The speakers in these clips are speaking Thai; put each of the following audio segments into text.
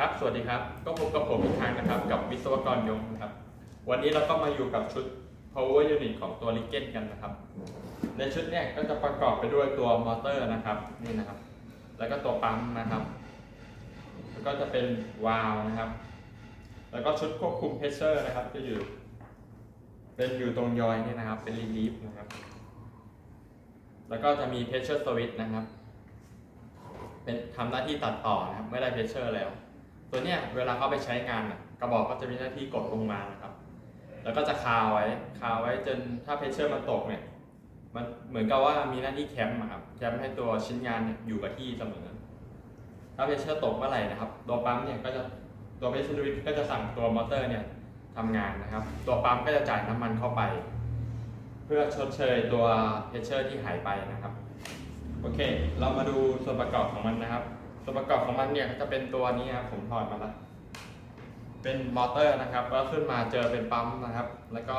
ครับ สวัสดีครับ ก็พบกับผมอีกครั้งนะครับ กับวิศวกรยงนะครับ วันนี้เราก็มาอยู่กับชุด power unit ของตัว l i g e n กันนะครับ ในชุดเนี่ยก็จะประกอบไปด้วยตัวมอเตอร์นะครับ นี่นะครับ แล้วก็ตัวปั๊มนะครับ แล้วก็จะเป็นวาล์วนะครับ แล้วก็ชุดควบคุมเพชเชอร์นะครับ จะอยู่ เป็นอยู่ตรงยอยนี่นะครับ เป็นรีลีฟนะครับ แล้วก็จะมีเพชเชอร์สวิตนะครับเป็นทำหน้าที่ตัดต่อนะครับ ไม่ได้เพชเชอร์แล้ว ตัวเนี้ยเวลาเขาไปใช้งานน่ะกระบอกก็จะมีหน้าที่กดลงมานะครับ แล้วก็จะคาไว้คาไว้จนถ้าเพชเชอร์มันตกเนี่ยมันเหมือนกับว่ามีหน้าที่แคมป์อะครับแคมป์ให้ตัวชิ้นงานเนี่ยอยู่กับที่เสมอ ถ้าเพชเชอร์ตกเมื่อไหร่นะครับ ตัวปั๊มเนี่ยก็จะตัวเพชเชอร์ก็จะสั่งตัวมอเตอร์เนี่ยทำงานนะครับ ตัวปั๊มก็จะจ่ายน้ำมันเข้าไป เพื่อชดเชยตัวเพชเชอร์ที่หายไปนะครับโอเค เรามาดูส่วนประกอบของมันนะครับ ส่วนประกอบของมันเนี่ยก็จะเป็นตัวนี้ครับผมถอดมาแล้วเป็นมอเตอร์นะครับก็ขึ้นมาเจอเป็นปั๊มนะครับ แล้วก็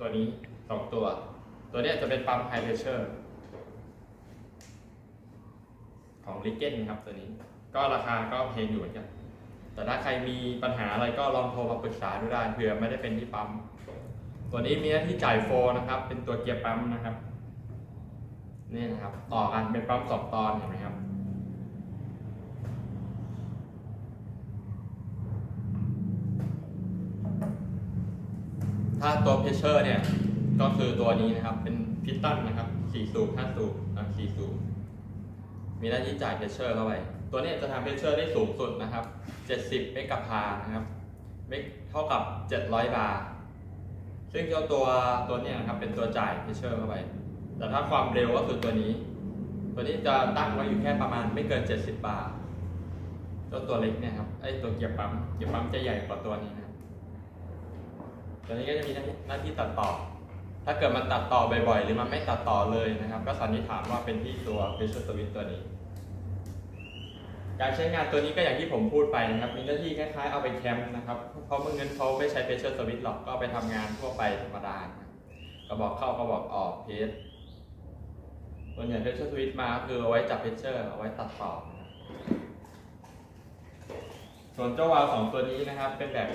ตัวนี้สองตัว ตัวนี้จะเป็นปั๊มไฮเพรสเชอร์ของลิเกนครับตัวนี้ ก็ราคาก็เพงอยู่เหมือนกัน แต่ถ้าใครมีปัญหาอะไรก็ลองโทรมาปรึกษาดูได้เผื่อไม่ได้เป็นที่ปั๊มตัวนี้มีหน้าที่จ่ายโฟนะครับ เป็นตัวเกียร์ปั๊มนะครับนี่นะครับ ต่อกันเป็นปั๊มสองตอนเห็นไหมครับ ถ้าตัวเพชเชอร์เนี่ยก็คือตัวนี้นะครับ เป็นพิสตันนะครับสี่สูบห้าสูบสี่สูบมีหน้าที่จ่ายเพชเชอร์เข้าไป ตัวนี้จะทำเพชเชอร์ได้สูงสุดนะครับ70เมกะพานะครับเมกเท่ากับ700บาร์ซึ่งเจ้าตัวตัวนี้นะครับเป็นตัวจ่ายเพชเชอร์เข้าไป แต่ถ้าความเร็วก็คือตัวนี้ ตัวนี้จะตั้งไว้อยู่แค่ประมาณไม่เกิน 70 บาร์เจ้าตัวเล็กเนี่ยครับไอ้ตัวเกียร์ปั๊มเกียร์ปั๊มจะใหญ่กว่าตัวนี้นะ ตัวนี้ก็จะมีหน้าที่ตัดต่อ ถ้าเกิดมันตัดต่อบ่อยๆ หรือมันไม่ตัดต่อเลยนะครับ ก็สันนิษฐานว่าเป็นที่ตัว pressure switch ตัวนี้ การใช้งานตัวนี้ก็อย่างที่ผมพูดไปนะครับ มีหน้าที่คล้ายๆเอาไปแคมป์นะครับ เพราะเมื่อเงินเขาไม่ใช้ pressure switch หรอก ก็ไปทำงานทั่วไปธรรมดานะกระบอกเข้ากระบอกออกเพสส่วนใหญ่ pressure switch มาคือเอาไว้จับ pressure เอาไว้ตัดต่อส่วนเจ้าวาล์วสองตัวนี้นะครับ เป็นแบบ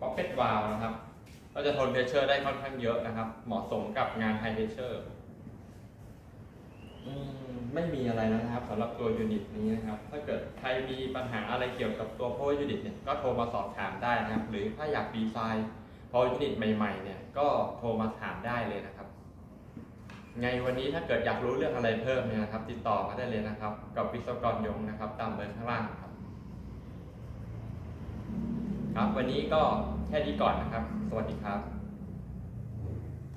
pocket valve นะครับ ก็จะทนเพชเชอร์ได้ค่อนข้างเยอะนะครับ เหมาะสมกับงานไฮเพชเชอร์ไม่มีอะไรนะครับสำหรับตัวยูนิตนี้นะครับ ถ้าเกิดใครมีปัญหาอะไรเกี่ยวกับตัว power unit เนี่ยก็โทรมาสอบถามได้นะครับ หรือถ้าอยากดีไซน์ power unit ใหม่ๆเนี่ยก็โทรมาถามได้เลยนะครับ ไงวันนี้ถ้าเกิดอยากรู้เรื่องอะไรเพิ่มเนี่ยนะครับ ติดต่อมาได้เลยนะครับ กับวิศวกรยงนะครับ ตามเบอร์ข้างล่างครับ ครับ วันนี้ก็แค่นี้ก่อนนะครับ สวัสดีครับ